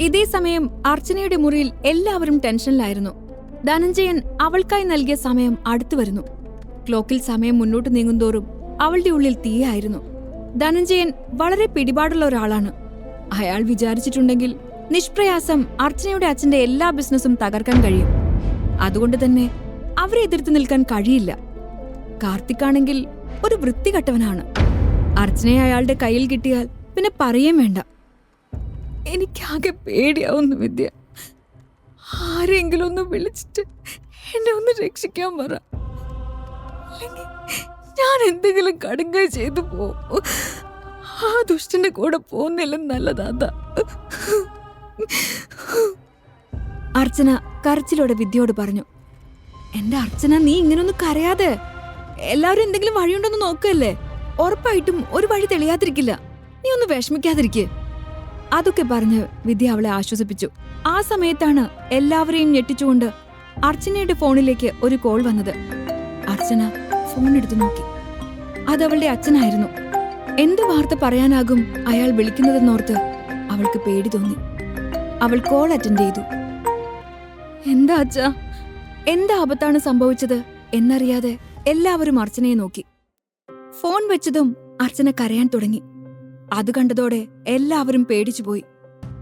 ഇതേ സമയം അർച്ചനയുടെ മുറിയിൽ എല്ലാവരും ടെൻഷനിലായിരുന്നു. ധനഞ്ജയൻ അവൾക്കായി നൽകിയ സമയം അടുത്തു വരുന്നു. ക്ലോക്കിൽ സമയം മുന്നോട്ട് നീങ്ങുന്തോറും അവളുടെ ഉള്ളിൽ തീയായിരുന്നു ധനഞ്ജയൻ വളരെ പിടിപാടുള്ള ഒരാളാണ്. അയാൾ വിചാരിച്ചിട്ടുണ്ടെങ്കിൽ നിഷ്പ്രയാസം അർച്ചനയുടെ അച്ഛന്റെ എല്ലാ ബിസിനസ്സും തകർക്കാൻ കഴിയും. അതുകൊണ്ട് തന്നെ അവരെ എതിർത്ത് നിൽക്കാൻ കഴിയില്ല. കാർത്തിക്കാണെങ്കിൽ ഒരു വൃത്തികെട്ടവനാണ്. അർച്ചനയെ അയാളുടെ കയ്യിൽ കിട്ടിയാൽ പിന്നെ പറയേം വേണ്ട. എനിക്കാകെ പേടിയാവുന്നു വിദ്യ. ആരെങ്കിലും ഒന്ന് വിളിച്ചിട്ട് എന്നെ ഒന്ന് രക്ഷിക്കാൻ പറ. ഞാൻ എന്തെങ്കിലും കടുങ്ക ചെയ്തു പോകും ആ ദുഷ്ടന്റെ കൂടെ പോകുന്നില്ല നല്ലതാ അർച്ചന കരച്ചിലോടെ വിദ്യയോട് പറഞ്ഞു എന്റെ അർച്ചന നീ ഇങ്ങനൊന്നും കരയാതെ എല്ലാവരും എന്തെങ്കിലും വഴിയുണ്ടോന്ന് നോക്കല്ലേ? ഉറപ്പായിട്ടും ഒരു വഴി തെളിയാതിരിക്കില്ല. നീ ഒന്ന് വിഷമിക്കാതിരിക്കെ. അതൊക്കെ പറഞ്ഞ് വിദ്യ അവളെ ആശ്വസിപ്പിച്ചു. ആ സമയത്താണ് എല്ലാവരെയും ഞെട്ടിച്ചുകൊണ്ട് അർച്ചനയുടെ ഫോണിലേക്ക് ഒരു കോൾ വന്നത്. അർച്ചന ഫോൺ എടുത്തു നോക്കി. അതവളുടെ അച്ഛനായിരുന്നു. എന്ത് വാർത്ത പറയാനാകും അയാൾ വിളിക്കുന്നതെന്നോർത്ത് അവൾക്ക് പേടി തോന്നി. അവൾ കോൾ അറ്റൻഡ് ചെയ്തു. എന്താ അച്ഛ? എന്താ ആപത്താണ് സംഭവിച്ചത്? എന്നറിയാതെ എല്ലാവരും അർച്ചനയെ നോക്കി. ഫോൺ വെച്ചതും അർച്ചന കരയാൻ തുടങ്ങി. അത് കണ്ടതോടെ എല്ലാവരും പേടിച്ചുപോയി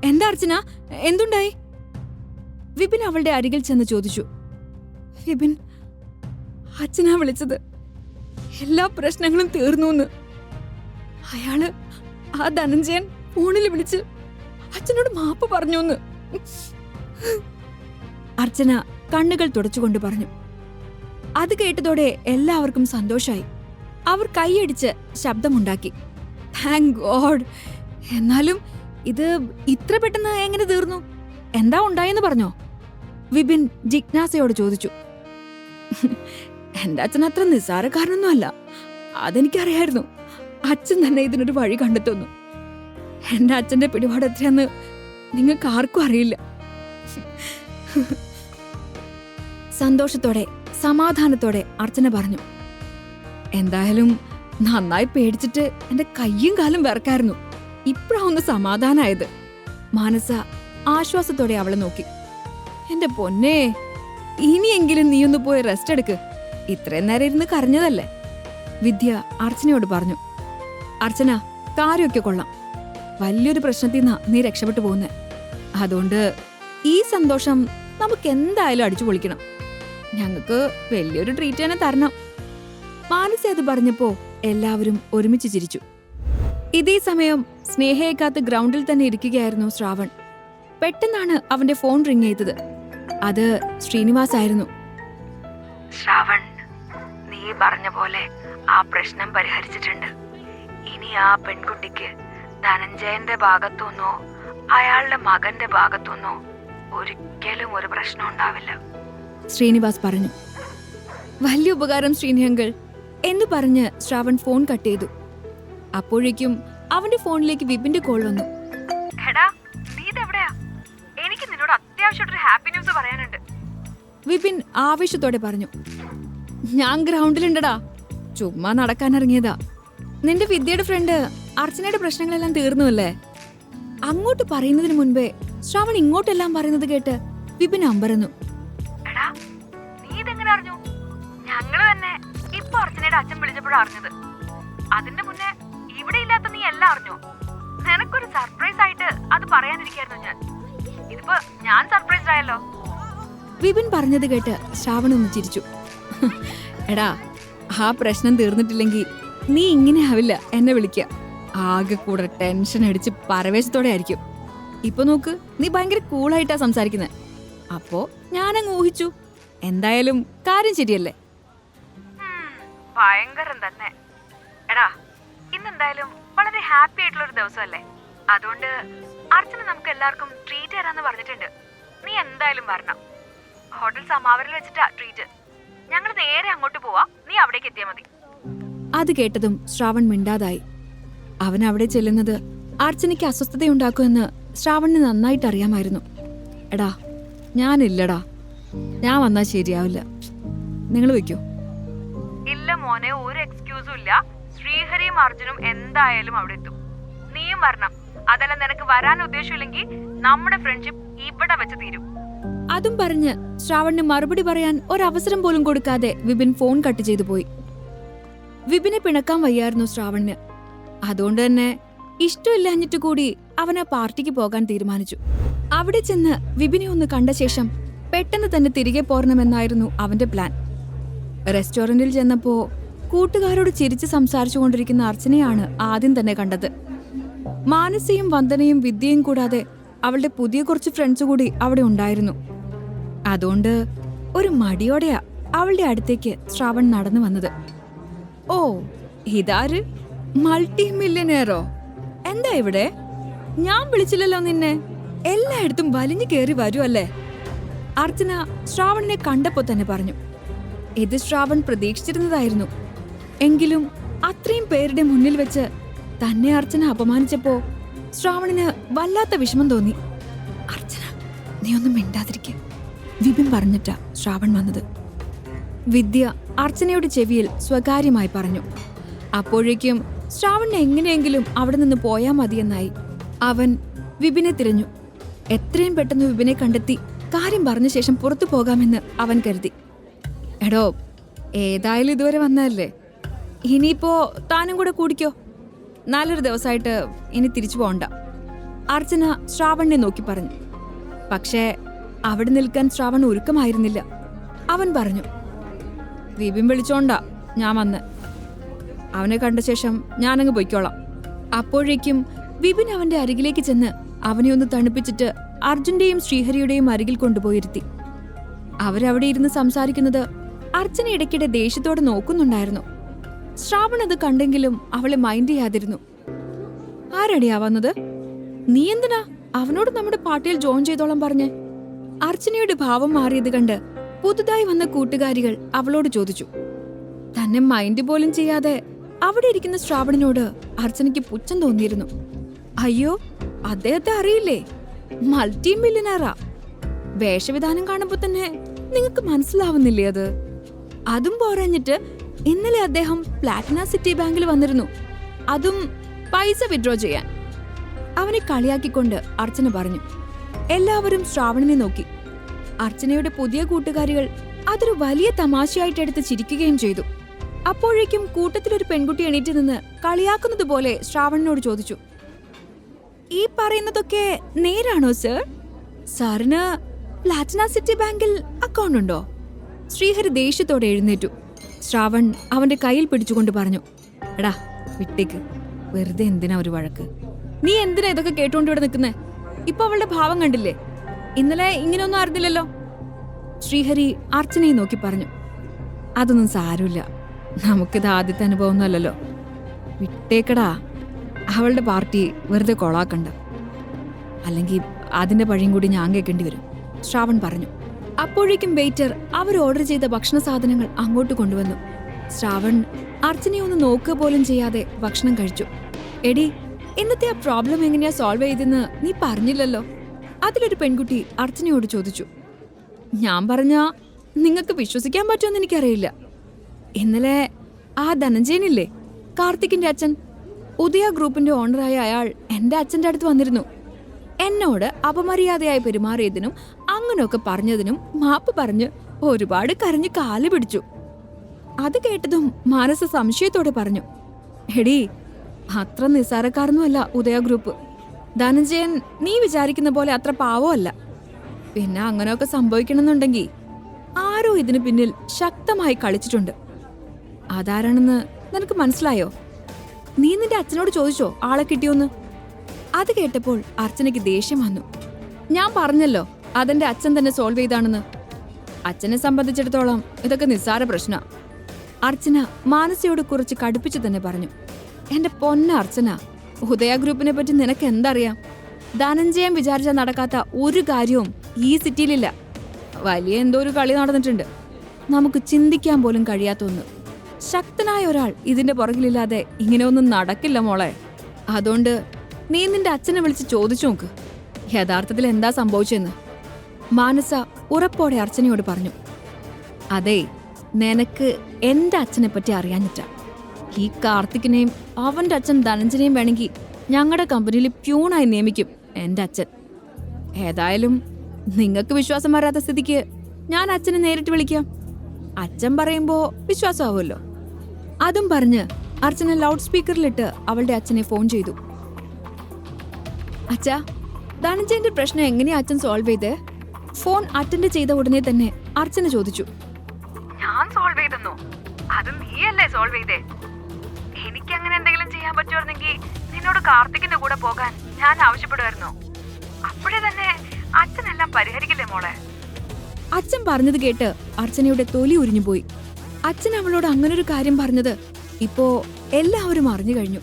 എന്താ അർച്ചന? എന്തുണ്ടായി? വിപിൻ അവളുടെ അരികിൽ ചെന്ന് ചോദിച്ചു. വിപിൻ അച്ഛനാ വിളിച്ചത്. എല്ലാ പ്രശ്നങ്ങളും തീർന്നു അയാൾ ആ ധനഞ്ജയൻ ഫോണിൽ വിളിച്ച് അച്ഛനോട് മാപ്പ് പറഞ്ഞു അർച്ചന കണ്ണുകൾ തുടച്ചുകൊണ്ട് പറഞ്ഞു. അത് കേട്ടതോടെ എല്ലാവർക്കും സന്തോഷായി. അവർ കൈയടിച്ച് ശബ്ദമുണ്ടാക്കി. താങ്ക് ഗോഡ് എന്നാലും ഇത് ഇത്ര പെട്ടെന്ന് എങ്ങനെ തീർന്നു? എന്താ ഉണ്ടായെന്ന് പറഞ്ഞോ? വിപിൻ ജിജ്ഞാസയോട് ചോദിച്ചു. എന്റെ അച്ഛൻ അത്ര നിസ്സാരക്കാരനൊന്നും അല്ല അതെനിക്കറിയായിരുന്നു. അച്ഛൻ തന്നെ ഇതിനൊരു വഴി കണ്ടെത്തുന്നു. എന്റെ അച്ഛന്റെ പിടിപാട് എത്രയാന്ന് നിങ്ങൾക്ക് ആർക്കും അറിയില്ല. സന്തോഷത്തോടെ സമാധാനത്തോടെ അർച്ചന പറഞ്ഞു. എന്തായാലും നന്നായി പേടിച്ചിട്ട് എന്റെ കയ്യും കാലും വിറക്കായിരുന്നു. ഇപ്പഴാ സമാധാനായത്. മാനസ ആശ്വാസത്തോടെ അവളെ നോക്കി. എന്റെ പൊന്നെ ഇനിയെങ്കിലും നീ ഒന്ന് പോയി റെസ്റ്റ് എടുക്ക്. ഇത്രയും നേരം ഇരുന്ന് കരഞ്ഞതല്ലേ? വിദ്യ അർച്ചനയോട് പറഞ്ഞു. അർച്ചന കാര്യമൊക്കെ കൊള്ളാം. വലിയൊരു പ്രശ്നത്തിൽ നിന്നാ നീ രക്ഷപ്പെട്ടു പോകുന്നേ. അതുകൊണ്ട് ഈ സന്തോഷം നമുക്ക് എന്തായാലും അടിച്ചു പൊളിക്കണം. ഞങ്ങൾക്ക് വലിയൊരു ട്രീറ്റ് തന്നെ തരണം. മാനസ അത് പറഞ്ഞപ്പോ എല്ലാവരും ഒരുമിച്ച് ചിരിച്ചു. ഇതേ സമയം സ്നേഹയെ കാത്ത് ഗ്രൗണ്ടിൽ തന്നെ ഇരിക്കുകയായിരുന്നു ശ്രാവൺ. പെട്ടെന്നാണ് അവന്റെ ഫോൺ റിങ് ചെയ്തത്. അത് ശ്രീനിവാസ് ആയിരുന്നു ശ്രാവൺ നീ പറഞ്ഞ പോലെ ആ പ്രശ്നം പരിഹരിച്ചിട്ടുണ്ട്. ഇനി ആ പെൺകുട്ടിക്ക് ധനഞ്ജയന്റെ ഭാഗത്തുനിന്നോ അയാളുടെ മകന്റെ ഭാഗത്തുനിന്നോ ഒരിക്കലും ഒരു പ്രശ്നം ഉണ്ടാവില്ല. ശ്രീനിവാസ് പറഞ്ഞു. വലിയ ഉപകാരം ശ്രീനിഹങ്കൾ എന്ന് പറഞ്ഞ് ശ്രാവൺ ഫോൺ കട്ട് ചെയ്തു. അപ്പോഴേക്കും അവന്റെ ഫോണിലേക്ക് വിപിന്റെ കോൾ വന്നു. എടാ നീ ഇതെവിടെയാ? എനിക്ക് നിന്നോട് അത്യാവശ്യമായിട്ടൊരു ഹാപ്പി ന്യൂസ് പറയാനുണ്ട്. വിപിൻ ആവേശത്തോടെ പറഞ്ഞു ഞാൻ ഗ്രൗണ്ടിലുണ്ടടാ. ചുമ്മാ നടക്കാൻ ഇറങ്ങിയതാ. നിന്റെ വിദ്യയുടെ ഫ്രണ്ട് അർച്ചനയുടെ പ്രശ്നങ്ങളെല്ലാം തീർന്നുവല്ലേ? അങ്ങോട്ട് പറയുന്നതിന് മുൻപേ ശ്രാവൺ ഇങ്ങോട്ടെല്ലാം പറയുന്നത് കേട്ട് വിപിൻ അമ്പരന്നു. അർച്ചനയുടെ അച്ഛൻ വിളിച്ചപ്പോഴും അറിഞ്ഞത്. അതിന്റെ മുന്നേ ഇവിടെ ഇല്ലാത്ത നീ എല്ലാം അറിഞ്ഞോ? നിനക്കൊരു സർപ്രൈസ് ആയിട്ട് അത് പറയാനിരിക്കായിരുന്നു ഞാൻ. ഇതിപ്പോ ഞാൻ സർപ്രൈസ് ആയല്ലോ. വിപിൻ പറഞ്ഞത് കേട്ട് ശ്രാവൺ ഒന്ന് ചിരിച്ചു. എടാ ആ പ്രശ്നം തീർന്നിട്ടില്ലെങ്കിൽ നീ ഇങ്ങനെ ആവില്ല എന്നെ വിളിക്ക. ആകെ കൂടെ ടെൻഷൻ അടിച്ച് പരവേശത്തോടെ ആയിരിക്കും. ഇപ്പൊ നോക്ക് നീ ഭയങ്കര കൂളായിട്ടാ സംസാരിക്കുന്നത് അപ്പോ ഞാനങ്ങ് ഊഹിച്ചു. എന്തായാലും കാര്യം ശരിയല്ലേ? ഭയങ്കരം തന്നെ. എടാ ഇന്നെന്തായാലും വളരെ ഹാപ്പി ആയിട്ടുള്ള ഒരു ദിവസമല്ലേ? അതുകൊണ്ട് അർച്ചന നമുക്ക് എല്ലാവർക്കും ട്രീറ്റ് തരാന്ന് പറഞ്ഞിട്ടുണ്ട്. നീ എന്തായാലും വരണം. ഹോട്ടൽ സമാവരിൽ വെച്ചിട്ടാ ട്രീറ്റ് ഞങ്ങൾ നേരെ അങ്ങോട്ട് പോവാ. നീ അവിടേക്ക് എത്തിയാ മതി. അത് കേട്ടതും ശ്രാവൺ മിണ്ടാതായി. അവൻ അവിടെ ചെല്ലുന്നത് അർച്ചനയ്ക്ക് അസ്വസ്ഥതയുണ്ടാക്കുമെന്ന് ശ്രാവണിന് നന്നായിട്ട് അറിയാമായിരുന്നു. എടാ ഞാനില്ലടാ. ഞാൻ വന്നാൽ ശരിയാവില്ല. നിങ്ങൾ വയ്ക്കോ. ഇല്ല മോനെ ഒരു എക്സ്ക്യൂസും ഇല്ല. ശ്രീഹരിയും അർജുനും എന്തായാലും അവിടെ എത്തും. നീയും വരണം. അതല്ല നിനക്ക് വരാൻ ഉദ്ദേശമില്ലെങ്കിൽ നമ്മുടെ ഫ്രണ്ട്ഷിപ്പ് ഇവിടെ വെച്ച് തീരും. അതും പറഞ്ഞ് ശ്രാവണിന് മറുപടി പറയാൻ ഒരവസരം പോലും കൊടുക്കാതെ വിപിൻ ഫോൺ കട്ട് ചെയ്തു പോയി. വിപിനെ പിണക്കാൻ വയ്യായിരുന്നു ശ്രാവണിന്. അതുകൊണ്ട് തന്നെ ഇഷ്ടമില്ലാഞ്ഞിട്ട് കൂടി അവൻ ആ പാർട്ടിക്ക് പോകാൻ തീരുമാനിച്ചു. അവിടെ ചെന്ന് വിപിനെ ഒന്ന് കണ്ട ശേഷം പെട്ടെന്ന് തന്നെ തിരികെ പോരണമെന്നായിരുന്നു അവന്റെ പ്ലാൻ റെസ്റ്റോറന്റിൽ ചെന്നപ്പോ കൂട്ടുകാരോട് ചിരിച്ച് സംസാരിച്ചു കൊണ്ടിരിക്കുന്ന അർച്ചനയാണ് ആദ്യം തന്നെ കണ്ടത്. മാനസിയും വന്ദനയും വിദ്യയും കൂടാതെ അവളുടെ പുതിയ കുറച്ച് ഫ്രണ്ട്സ് കൂടി അവിടെ ഉണ്ടായിരുന്നു. അതുകൊണ്ട് ഒരു മടിയോടെയാ അവളുടെ അടുത്തേക്ക് ശ്രാവൺ നടന്നു വന്നത്. ഓ ഇതാര്? മൾട്ടി മില്യനെയറോ എന്താ ഇവിടെ? ഞാൻ വിളിച്ചില്ലല്ലോ നിന്നെ. എല്ലായിടത്തും വലിഞ്ഞു കയറി വരുമല്ലേ അർച്ചന ശ്രാവണിനെ കണ്ടപ്പോ തന്നെ പറഞ്ഞു. ഇത് ശ്രാവൺ പ്രതീക്ഷിച്ചിരുന്നതായിരുന്നു. എങ്കിലും അത്രയും പേരുടെ മുന്നിൽ വെച്ച് തന്നെ അർച്ചന അപമാനിച്ചപ്പോ ശ്രാവണിന് വല്ലാത്ത വിഷമം തോന്നി. അർച്ചന നീ ഒന്നും മിണ്ടാതിരിക്ക വിപിൻ പറഞ്ഞിട്ടാ ശ്രാവൺ വന്നത്. വിദ്യ അർച്ചനയുടെ ചെവിയിൽ സ്വകാര്യമായി പറഞ്ഞു. അപ്പോഴേക്കും ശ്രാവണിനെ എങ്ങനെയെങ്കിലും അവിടെ നിന്ന് പോയാ മതിയെന്നായി അവൻ വിപിനെ തിരഞ്ഞു. എത്രയും പെട്ടെന്ന് വിപിനെ കണ്ടെത്തി കാര്യം പറഞ്ഞ ശേഷം പുറത്തു പോകാമെന്ന് അവൻ കരുതി. എടോ ഏതായാലും ഇതുവരെ വന്നതല്ലേ? ഇനിയിപ്പോ താനും കൂടെ കൂടിക്കോ. നല്ലൊരു ദിവസമായിട്ട് ഇനി തിരിച്ചു പോണ്ട. അർച്ചന ശ്രാവണിനെ നോക്കി പറഞ്ഞു. പക്ഷേ അവിടെ നിൽക്കാൻ ശ്രാവൺ ഒരുക്കമായിരുന്നില്ല. അവൻ പറഞ്ഞു വിപിൻ വിളിച്ചോണ്ടാ ഞാൻ വന്ന്. അവനെ കണ്ട ശേഷം ഞാനങ്ങ് പൊയ്ക്കോളാം. അപ്പോഴേക്കും വിപിൻ അവന്റെ അരികിലേക്ക് ചെന്ന് അവനെ ഒന്ന് തണുപ്പിച്ചിട്ട് അർജുന്റെയും ശ്രീഹരിയുടെയും അരികിൽ കൊണ്ടുപോയിരുത്തി. അവരവിടെ ഇരുന്ന് സംസാരിക്കുന്നത് അർച്ചന ഇടയ്ക്കിടെ ദേഷ്യത്തോടെ നോക്കുന്നുണ്ടായിരുന്നു. ശ്രാവൺ അത് കണ്ടെങ്കിലും അവളെ മൈൻഡ് ചെയ്യാതിരുന്നു. ആരടിയാവുന്നത് നീ എന്തിനാ അവനോട് നമ്മുടെ പാർട്ടിയിൽ ജോയിൻ ചെയ്തോളം പറഞ്ഞ്? അർച്ചനയുടെ ഭാവം മാറിയത് കണ്ട് പുതുതായി വന്ന കൂട്ടുകാരികൾ അവളോട് ചോദിച്ചു. തന്നെ മൈൻഡ് പോലും ചെയ്യാതെ അവിടെ ഇരിക്കുന്ന ശ്രാവണനോട് അർച്ചനയ്ക്ക് പുച്ഛം തോന്നിയിരുന്നു. അയ്യോ അദ്ദേഹത്തെ അറിയില്ലേ? മൾട്ടി മില്യനറാ വേഷവിധാനം കാണുമ്പോ തന്നെ നിങ്ങൾക്ക് മനസ്സിലാവുന്നില്ലേ അത്? അതും പോരാഞ്ഞിട്ട് ഇന്നലെ അദ്ദേഹം പ്ലാറ്റിന സിറ്റി ബാങ്കിൽ വന്നിരുന്നു. അതും പൈസ വിഡ്രോ ചെയ്യാൻ. അവനെ കളിയാക്കിക്കൊണ്ട് അർച്ചന പറഞ്ഞു. എല്ലാവരും ശ്രാവണനെ നോക്കി. അർച്ചനയുടെ പുതിയ കൂട്ടുകാരികൾ അതൊരു വലിയ തമാശയായിട്ട് എടുത്ത് ചിരിക്കുകയും ചെയ്തു. അപ്പോഴേക്കും കൂട്ടത്തിലൊരു പെൺകുട്ടി എണീറ്റ് നിന്ന് കളിയാക്കുന്നത് പോലെ ശ്രാവണനോട് ചോദിച്ചു. ഈ പറയുന്നതൊക്കെ നേരാണോ സർ സാറിന് പ്ലാറ്റിന സിറ്റി ബാങ്കിൽ അക്കൗണ്ട് ഉണ്ടോ? ശ്രീഹരി ദേഷ്യത്തോടെ എഴുന്നേറ്റു. ശ്രാവൺ അവന്റെ കയ്യിൽ പിടിച്ചുകൊണ്ട് പറഞ്ഞു എടാ വിട്ടേക്ക്. വെറുതെ എന്തിനാ ഒരു വഴക്ക്? നീ എന്തിനാ ഇതൊക്കെ കേട്ടോണ്ട് ഇവിടെ നിൽക്കുന്നേ? ഇപ്പൊ അവളുടെ ഭാവം കണ്ടില്ലേ? ഇന്നലെ ഇങ്ങനെയൊന്നും അറിഞ്ഞില്ലല്ലോ. ശ്രീഹരി അർച്ചനയെ നോക്കി പറഞ്ഞു അതൊന്നും സാരമില്ല. നമുക്കിത് ആദ്യത്തെ അനുഭവം അല്ലല്ലോ. വിട്ടേക്കടാ. അവളുടെ പാർട്ടി വെറുതെ കൊളാക്കണ്ട. അല്ലെങ്കിൽ അതിന്റെ പഴിയും കൂടി ഞാൻ കേൾക്കേണ്ടി വരും ശ്രാവൺ പറഞ്ഞു. അപ്പോഴേക്കും വെയിറ്റർ അവർ ഓർഡർ ചെയ്ത ഭക്ഷണ സാധനങ്ങൾ അങ്ങോട്ട് കൊണ്ടുവന്നു. ശ്രാവൺ അർച്ചനയെ ഒന്ന് നോക്കുക പോലും ചെയ്യാതെ ഭക്ഷണം കഴിച്ചു. എടി ഇന്നത്തെ ആ പ്രോബ്ലം എങ്ങനെയാ സോൾവ് ചെയ്തെന്ന് നീ പറഞ്ഞില്ലല്ലോ? അതിലൊരു പെൺകുട്ടി അർച്ചനയോട് ചോദിച്ചു. ഞാൻ പറഞ്ഞ നിങ്ങൾക്ക് വിശ്വസിക്കാൻ പറ്റുമെന്ന് എനിക്കറിയില്ല. ഇന്നലെ ആ ധനഞ്ജയനില്ലേ കാർത്തിക്കിന്റെ അച്ഛൻ ഉദയ ഗ്രൂപ്പിന്റെ ഓണറായ അയാൾ എന്റെ അച്ഛന്റെ അടുത്ത് വന്നിരുന്നു. എന്നോട് അപമര്യാദയായി പെരുമാറിയതിനും അങ്ങനെയൊക്കെ പറഞ്ഞതിനും മാപ്പ് പറഞ്ഞ് ഒരുപാട് കരഞ്ഞ് കാൽ പിടിച്ചു. അത് കേട്ടതും മാനസ സംശയത്തോടെ പറഞ്ഞു എടീ അത്ര നിസ്സാരക്കാരൊന്നുമല്ല ഉദയ ഗ്രൂപ്പ്. ധനഞ്ജയൻ നീ വിചാരിക്കുന്ന പോലെ അത്ര പാവമല്ല. പിന്നെ അങ്ങനെയൊക്കെ സംഭവിക്കണമെന്നുണ്ടെങ്കിൽ ആരോ ഇതിനു പിന്നിൽ ശക്തമായി കളിച്ചിട്ടുണ്ട്. അതാരാണെന്ന് നിനക്ക് മനസ്സിലായോ? നീ നിന്റെ അച്ഛനോട് ചോദിച്ചോ ആളെ കിട്ടിയോന്ന്? അത് കേട്ടപ്പോൾ അർച്ചനയ്ക്ക് ദേഷ്യം വന്നു. ഞാൻ പറഞ്ഞല്ലോ അതെന്റെ അച്ഛൻ തന്നെ സോൾവ് ചെയ്താണെന്ന്. അച്ഛനെ സംബന്ധിച്ചിടത്തോളം ഇതൊക്കെ നിസ്സാര പ്രശ്ന. അർച്ചന മാനസയോട് കുറച്ച് കടുപ്പിച്ചു തന്നെ പറഞ്ഞു. എന്റെ പൊന്ന അർച്ചന ഹുദയ ഗ്രൂപ്പിനെ പറ്റി നിനക്ക് എന്തറിയാം? ധനഞ്ജയം വിചാരിച്ചാൽ നടക്കാത്ത ഒരു കാര്യവും ഈ സിറ്റിയിലില്ല. വലിയ എന്തോ ഒരു കളി നടന്നിട്ടുണ്ട്. നമുക്ക് ചിന്തിക്കാൻ പോലും കഴിയാത്ത ഒന്ന്. ശക്തനായ ഒരാൾ ഇതിന്റെ പുറകിലില്ലാതെ ഇങ്ങനെയൊന്നും നടക്കില്ല മോളെ. അതുകൊണ്ട് നീ നിന്റെ അച്ഛനെ വിളിച്ച് ചോദിച്ചു നോക്ക്. യഥാർത്ഥത്തിൽ എന്താ സംഭവിച്ചെന്ന്. മാനസ ഉറപ്പോടെ അർച്ചനയോട് പറഞ്ഞു അതെ നിനക്ക് എന്റെ അച്ഛനെ പറ്റി അറിയാഞ്ഞിട്ടാ. ഈ കാർത്തിക്കിനെയും അവന്റെ അച്ഛൻ ധനഞ്ജനെയും വേണമെങ്കിൽ ഞങ്ങളുടെ കമ്പനിയിൽ പ്യൂണായി നിയമിക്കും എന്റെ അച്ഛൻ. ഏതായാലും നിങ്ങൾക്ക് വിശ്വാസം വരാത്ത സ്ഥിതിക്ക് ഞാൻ അച്ഛനെ നേരിട്ട് വിളിക്കാം. അച്ഛൻ പറയുമ്പോ വിശ്വാസമാവുമല്ലോ. അതും പറഞ്ഞ് അർച്ചന ലൗഡ് സ്പീക്കറിലിട്ട് അവളുടെ അച്ഛനെ ഫോൺ ചെയ്തു. അച്ഛാ ധനഞ്ജയന്റെ പ്രശ്നം എങ്ങനെയാ അച്ഛൻ സോൾവ് ചെയ്തേ? ഫോൺ അറ്റൻഡ് ചെയ്ത ഉടനെ തന്നെ അർച്ചന ചോദിച്ചു. ഞാൻ സോൾവ് ചെയ്തെന്നു? അത് നീയല്ലേ സോൾവ് ചെയ്തേ? എനിക്ക് അങ്ങനെ എന്തെങ്കിലും ചെയ്യാൻ പറ്റുമായിരുന്നെങ്കിൽ നിന്നോട് കാർത്തികിന്റെ കൂടെ പോകാൻ ഞാൻ ആവശ്യപ്പെടുമായിരുന്നു? അപ്പോഴേ തന്നെ അച്ഛനെല്ലാം പരിഹരിക്കില്ലേ മോളെ? അച്ഛൻ പറഞ്ഞത് കേട്ട് അർച്ചനയുടെ തൊലി ഉരിഞ്ഞുപോയി. അച്ഛൻ അവളോട് അങ്ങനൊരു കാര്യം പറഞ്ഞത് ഇപ്പോ എല്ലാവരും അറിഞ്ഞു കഴിഞ്ഞു.